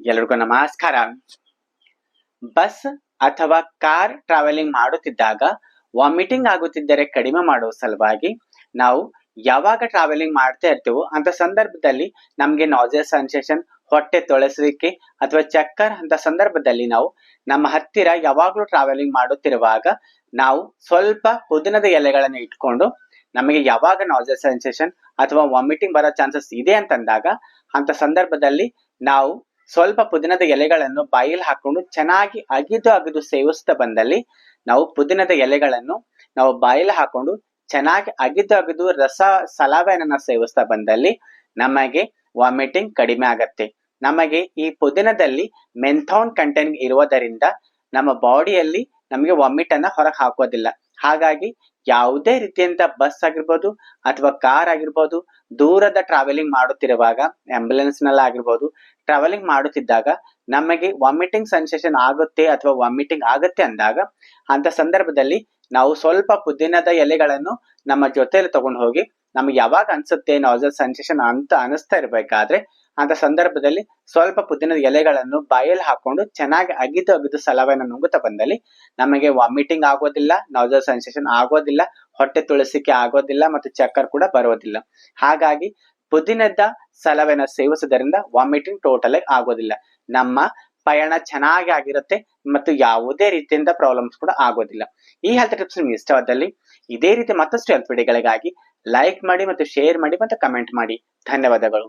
ಎಲ್ರಿಗೂ ನಮಸ್ಕಾರ. ಬಸ್ ಅಥವಾ ಕಾರ್ ಟ್ರಾವೆಲಿಂಗ್ ಮಾಡುತ್ತಿದ್ದಾಗ ವಾಮಿಟಿಂಗ್ ಆಗುತ್ತಿದ್ದರೆ ಕಡಿಮೆ ಮಾಡುವ ಸಲುವಾಗಿ ನಾವು ಯಾವಾಗ ಟ್ರಾವೆಲಿಂಗ್ ಮಾಡ್ತಾ ಇರ್ತೀವೋ ಅಂತ ಸಂದರ್ಭದಲ್ಲಿ ನಮಗೆ ನಾಜೆ ಸೆನ್ಸೇಷನ್ ಹೊಟ್ಟೆ ತೊಳಸುವಿಕೆ ಅಥವಾ ಚಕ್ಕರ್ ಅಂತ ಸಂದರ್ಭದಲ್ಲಿ ನಾವು ನಮ್ಮ ಹತ್ತಿರ ಯಾವಾಗಲೂ ಟ್ರಾವೆಲಿಂಗ್ ಮಾಡುತ್ತಿರುವಾಗ ನಾವು ಸ್ವಲ್ಪ ಪುದಿನದ ಎಲೆಗಳನ್ನು ಇಟ್ಕೊಂಡು ನಮಗೆ ಯಾವಾಗ ನಾಜೆ ಸೆನ್ಸೇಷನ್ ಅಥವಾ ವಾಮಿಟಿಂಗ್ ಬರೋ ಚಾನ್ಸಸ್ ಇದೆ ಅಂತಂದಾಗ ಅಂತ ಸಂದರ್ಭದಲ್ಲಿ ನಾವು ಸ್ವಲ್ಪ ಪುದಿನದ ಎಲೆಗಳನ್ನು ಬಾಯಿಲ್ ಹಾಕೊಂಡು ಚೆನ್ನಾಗಿ ಅಗಿದು ಅಗಿದು ಸೇವಿಸ್ತಾ ಬಂದಲ್ಲಿ ನಾವು ಪುದೀನದ ಎಲೆಗಳನ್ನು ನಾವು ಬಾಯಿಲ್ ಹಾಕೊಂಡು ಚೆನ್ನಾಗಿ ಅಗಿದು ಅಗಿದು ರಸ ಸಲಾವೆಯನ್ನ ಸೇವಿಸ್ತಾ ಬಂದಲ್ಲಿ ನಮಗೆ ವಾಮಿಟಿಂಗ್ ಕಡಿಮೆ ಆಗತ್ತೆ. ನಮಗೆ ಈ ಪುದಿನದಲ್ಲಿ ಮೆಂಥಾನ್ ಕಂಟೆಂಟ್ ಇರುವುದರಿಂದ ನಮ್ಮ ಬಾಡಿಯಲ್ಲಿ ನಮಗೆ ವಾಮಿಟ್ ಅನ್ನ ಹೊರಗೆ ಹಾಕೋದಿಲ್ಲ. ಹಾಗಾಗಿ ಯಾವುದೇ ರೀತಿಯಂತ ಬಸ್ ಆಗಿರ್ಬೋದು ಅಥವಾ ಕಾರ್ ಆಗಿರ್ಬೋದು, ದೂರದ ಟ್ರಾವೆಲಿಂಗ್ ಮಾಡುತ್ತಿರುವಾಗ ಆಂಬ್ಯುಲೆನ್ಸ್ ಆಗಿರ್ಬೋದು ಟ್ರಾವೆಲಿಂಗ್ ಮಾಡುತ್ತಿದ್ದಾಗ ನಮಗೆ ವಾಮಿಟಿಂಗ್ ಸೆನ್ಸೇಷನ್ ಆಗುತ್ತೆ ಅಥವಾ ವಾಮಿಟಿಂಗ್ ಆಗುತ್ತೆ ಅಂದಾಗ, ಅಂತ ಸಂದರ್ಭದಲ್ಲಿ ನಾವು ಸ್ವಲ್ಪ ಪುದೀನದ ಎಲೆಗಳನ್ನು ನಮ್ಮ ಜೊತೆಯಲ್ಲಿ ತಗೊಂಡು ಹೋಗಿ ನಮ್ಗೆ ಯಾವಾಗ ಅನ್ಸುತ್ತೆ ನಾಸಲ್ ಸೆನ್ಸೇಷನ್ ಅಂತ ಅನಿಸ್ತಾ ಇರ್ಬೇಕಾದ್ರೆ ಅಂತ ಸಂದರ್ಭದಲ್ಲಿ ಸ್ವಲ್ಪ ಪುದೀನದ ಎಲೆಗಳನ್ನು ಬಾಯಲ್ಲಿ ಹಾಕೊಂಡು ಚೆನ್ನಾಗಿ ಅಗಿದು ಅಗಿದು ಸಲವೆಯನ್ನು ನುಂಗುತ್ತಾ ಬಂದಲ್ಲಿ ನಮಗೆ ವಾಮಿಟಿಂಗ್ ಆಗೋದಿಲ್ಲ ನಾಸಲ್ ಸೆನ್ಸೇಷನ್ ಆಗೋದಿಲ್ಲ, ಹೊಟ್ಟೆ ತುಳಸಿಕೆ ಆಗೋದಿಲ್ಲ ಮತ್ತು ಚಕ್ಕರ್ ಕೂಡ ಬರೋದಿಲ್ಲ. ಹಾಗಾಗಿ ಪುದೀನದ ಸಲವೆನ ಸೇವಿಸುವುದರಿಂದ ವಾಮಿಟಿಂಗ್ ಟೋಟಲ್ ಆಗಿ ಆಗೋದಿಲ್ಲ. ನಮ್ಮ ಪಯಣ ಚೆನ್ನಾಗಿ ಆಗಿರುತ್ತೆ ಮತ್ತು ಯಾವುದೇ ರೀತಿಯಿಂದ ಪ್ರಾಬ್ಲಮ್ಸ್ ಕೂಡ ಆಗೋದಿಲ್ಲ. ಈ ಹೆಲ್ತ್ ಟಿಪ್ಸ್ ನಿಮ್ಗೆ ಇಷ್ಟವಾದಲ್ಲಿ ಇದೇ ರೀತಿ ಮತ್ತಷ್ಟು ಹೆಲ್ತ್ ವಿಡಿಯೋಗಳಿಗಾಗಿ ಲೈಕ್ ಮಾಡಿ ಮತ್ತು ಶೇರ್ ಮಾಡಿ ಮತ್ತು ಕಮೆಂಟ್ ಮಾಡಿ. ಧನ್ಯವಾದಗಳು.